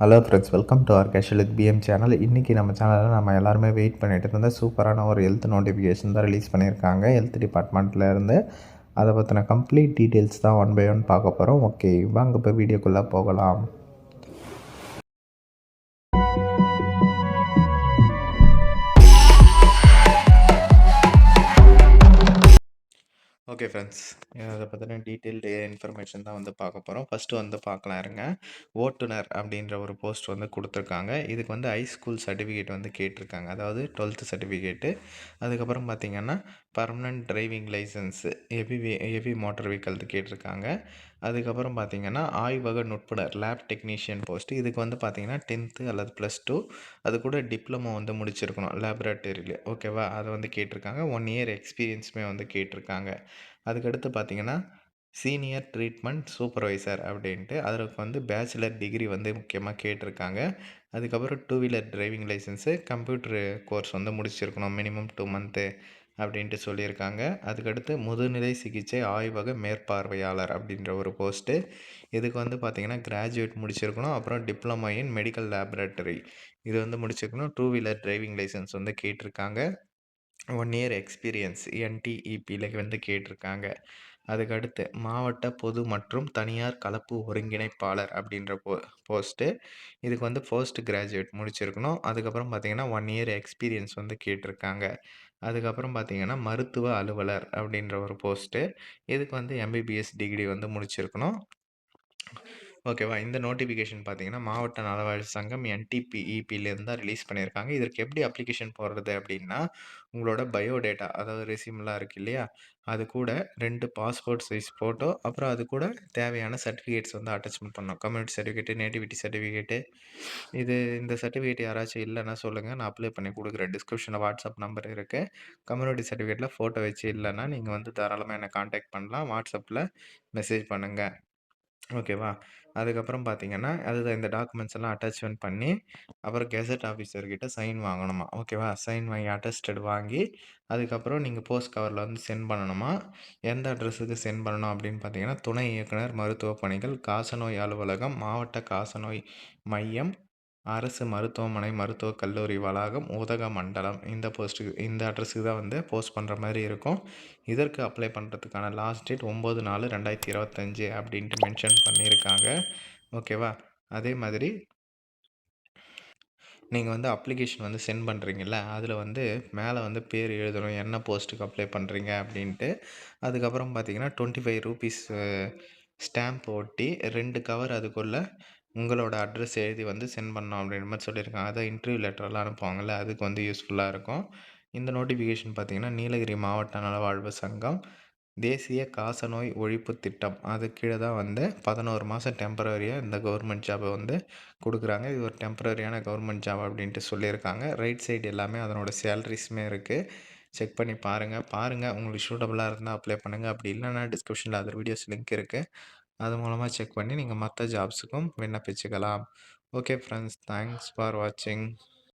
Hello friends welcome to our casual with PM channel இன்றைக்கி நம்ம சேனலில் நம்ம எல்லாருமே வெயிட் பண்ணிகிட்டு இருந்த சூப்பரான ஒரு ஹெல்த் நோட்டிஃபிகேஷன் தான் ரிலீஸ் பண்ணியிருக்காங்க. ஹெல்த் டிபார்ட்மெண்ட்லேருந்து அதை பற்றின கம்ப்ளீட் டீட்டெயில்ஸ் தான் ஒன் பை ஒன் பார்க்க போகிறோம் ஓகே வாங்க இப்போ வீடியோக்குள்ளே போகலாம். ஓகே ஃப்ரெண்ட்ஸ் அதை பற்றின டீட்டெயில்டு இன்ஃபர்மேஷன் தான் வந்து பார்க்க போகிறோம் ஃபஸ்ட்டு வந்து பார்க்கலாம் இருங்க. ஓட்டுநர் அப்படின்ற ஒரு போஸ்ட் வந்து கொடுத்துருக்காங்க. இதுக்கு வந்து ஹை ஸ்கூல் சர்டிஃபிகேட் வந்து கேட்டிருக்காங்க. அதாவது டுவெல்த்து சர்டிஃபிகேட்டு அதுக்கப்புறம் பார்த்திங்கன்னா permanent driving licence heavy heavy motor vehicle கேட்டிருக்காங்க. அதுக்கப்புறம் பார்த்திங்கன்னா ஆய்வக நுட்புணர் லேப் டெக்னீஷியன் போஸ்ட்டு இதுக்கு வந்து பார்த்திங்கன்னா டென்த்து அல்லது ப்ளஸ் டூ அது கூட டிப்ளமோ வந்து முடிச்சிருக்கணும் லேபரேட்டரியில் ஓகேவா அதை வந்து கேட்டிருக்காங்க. ஒன் இயர் எக்ஸ்பீரியன்ஸுமே வந்து கேட்டிருக்காங்க. அதுக்கடுத்து பார்த்திங்கன்னா சீனியர் ட்ரீட்மெண்ட் சூப்பர்வைசர் அப்படின்ட்டு அதற்கு வந்து பேச்சுலர் டிகிரி வந்து முக்கியமாக கேட்டிருக்காங்க. அதுக்கப்புறம் two wheeler driving licence computer course வந்து முடிச்சிருக்கணும் மினிமம் டூ மந்த்து அப்படின்ட்டு சொல்லியிருக்காங்க. அதுக்கடுத்து முதுநிலை சிகிச்சை ஆய்வக மேற்பார்வையாளர் அப்படின்ற ஒரு போஸ்ட்டு. இதுக்கு வந்து பார்த்திங்கன்னா கிராஜுவேட் முடிச்சிருக்கணும். அப்புறம் டிப்ளமோ இன் மெடிக்கல் லேபரேட்டரி. இது வந்து முடிச்சிருக்கணும். டூ வீலர் டிரைவிங் லைசன்ஸ் வந்து கேட்டிருக்காங்க. ஒன் இயர் எக்ஸ்பீரியன்ஸ் என்டிஇபியில் வந்து கேட்டிருக்காங்க. அதுக்கடுத்து மாவட்ட பொது மற்றும் தனியார் கலப்பு ஒருங்கிணைப்பாளர் அப்படின்ற போ போஸ்ட்டு இதுக்கு வந்து போஸ்ட் கிராஜுவேட் முடிச்சிருக்கணும். அதுக்கப்புறம் பார்த்திங்கன்னா ஒன் இயர் எக்ஸ்பீரியன்ஸ் வந்து கேட்டிருக்காங்க. அதுக்கப்புறம் பார்த்திங்கன்னா மருத்துவ அலுவலர் அப்படின்ற ஒரு போஸ்ட்டு இதுக்கு வந்து எம்பிபிஎஸ் டிகிரி வந்து முடிச்சிருக்கணும். ஓகேவா? இந்த நோட்டிஃபிகேஷன் பார்த்தீங்கன்னா மாவட்ட நலவாழ்வு சங்கம் என்டிபிஇபிலேருந்து தான் ரிலீஸ் பண்ணியிருக்காங்க. இதற்கு எப்படி அப்ளிகேஷன் போடுறது அப்படின்னா உங்களோட பயோடேட்டா அதாவது ரெசியூம்லாம் இருக்குது இல்லையா? அது கூட ரெண்டு பாஸ்போர்ட் சைஸ் ஃபோட்டோ அப்புறம் அது கூட தேவையான சர்டிஃபிகேட்ஸ் வந்து அட்டாச்மெண்ட் பண்ணணும். Community certificate nativity certificate. இது இந்த சர்டிஃபிகேட் யாராச்சும் இல்லைன்னா சொல்லுங்கள் நான் அப்ளை பண்ணி கொடுக்குறேன். டிஸ்கிரிப்ஷனில் வாட்ஸ்அப் நம்பர் இருக்குது கம்யூனிட்டி சர்டிஃபிகேட்டில் ஃபோட்டோ வச்சு இல்லைன்னா நீங்கள் வந்து தாராளமாக என்னை காண்டாக்ட் பண்ணலாம். வாட்ஸ்அப்பில் மெசேஜ் பண்ணுங்கள் ஓகேவா? அதுக்கப்புறம் பார்த்தீங்கன்னா அதுதான் இந்த டாக்குமெண்ட்ஸ் எல்லாம் அட்டாச்மெண்ட் பண்ணி அப்புறம் கெசட் ஆஃபீஸர்கிட்ட சைன் வாங்கணுமா? ஓகேவா? சைன் வாங்கி அட்டஸ்டட் வாங்கி அதுக்கப்புறம் நீங்கள் போஸ்ட் கவரில் வந்து சென்ட் பண்ணணுமா? எந்த அட்ரஸுக்கு சென்ட் பண்ணணும் அப்படின்னு பார்த்தீங்கன்னா துணை இயக்குனர் மருத்துவ பணிகள் காசநோய் அலுவலகம் மாவட்ட காசநோய் மையம் அரசு மருத்துவமனை மருத்துவக் கல்லூரி வளாகம் உதகமண்டலம் இந்த போஸ்ட்டுக்கு இந்த அட்ரஸுக்கு தான் வந்து போஸ்ட் பண்ணுற மாதிரி இருக்கும். இதற்கு அப்ளை பண்ணுறதுக்கான லாஸ்ட் டேட் ஒம்பது நாலு ரெண்டாயிரத்தி இருபத்தஞ்சி அப்படின்ட்டு மென்ஷன் பண்ணியிருக்காங்க. ஓகேவா அதே மாதிரி நீங்கள் வந்து அப்ளிகேஷன் வந்து சென்ட் பண்ணுறீங்கல்ல அதில் வந்து மேலே வந்து பேர் எழுதணும் என்ன போஸ்ட்டுக்கு அப்ளை பண்ணுறீங்க அப்படின்ட்டு. அதுக்கப்புறம் பார்த்தீங்கன்னா டுவெண்ட்டி ஃபைவ் ருபீஸ் ஸ்டாம்ப் ஒட்டி ரெண்டு கவர் அதுக்குள்ளே உங்களோட அட்ரஸ் எழுதி வந்து சென்ட் பண்ணோம் அப்படின்ற மாதிரி சொல்லியிருக்காங்க. அதை இன்டர்வியூ லெட்டரெல்லாம் அனுப்புவாங்கள்ல அதுக்கு வந்து யூஸ்ஃபுல்லாக இருக்கும். இந்த நோட்டிஃபிகேஷன் பார்த்திங்கன்னா நீலகிரி மாவட்ட நலவாழ்வு சங்கம் தேசிய காசநோய் ஒழிப்பு திட்டம். அது கீழே தான் வந்து பதினோரு மாதம் டெம்பரரியாக இந்த கவர்மெண்ட் ஜாபை வந்து கொடுக்குறாங்க. இது ஒரு டெம்பரரியான கவர்மெண்ட் ஜாப் அப்படின்ட்டு சொல்லியிருக்காங்க. ரைட் சைடு எல்லாமே அதனோட சேலரிஸுமே இருக்குது செக் பண்ணி பாருங்கள் பாருங்கள் உங்களுக்கு சூட்டபுளாக இருந்தால் அப்ளை பண்ணுங்கள் அப்படி இல்லைன்னா டிஸ்கிரிப்ஷனில் அதர் வீடியோஸ் லிங்க் இருக்குது அது மூலமாக செக் பண்ணி நீங்கள் மற்ற ஜாப்ஸுக்கும் விண்ணப்பிச்சுக்கலாம். ஓகே ஃப்ரெண்ட்ஸ் தேங்க்ஸ் ஃபார் வாட்சிங்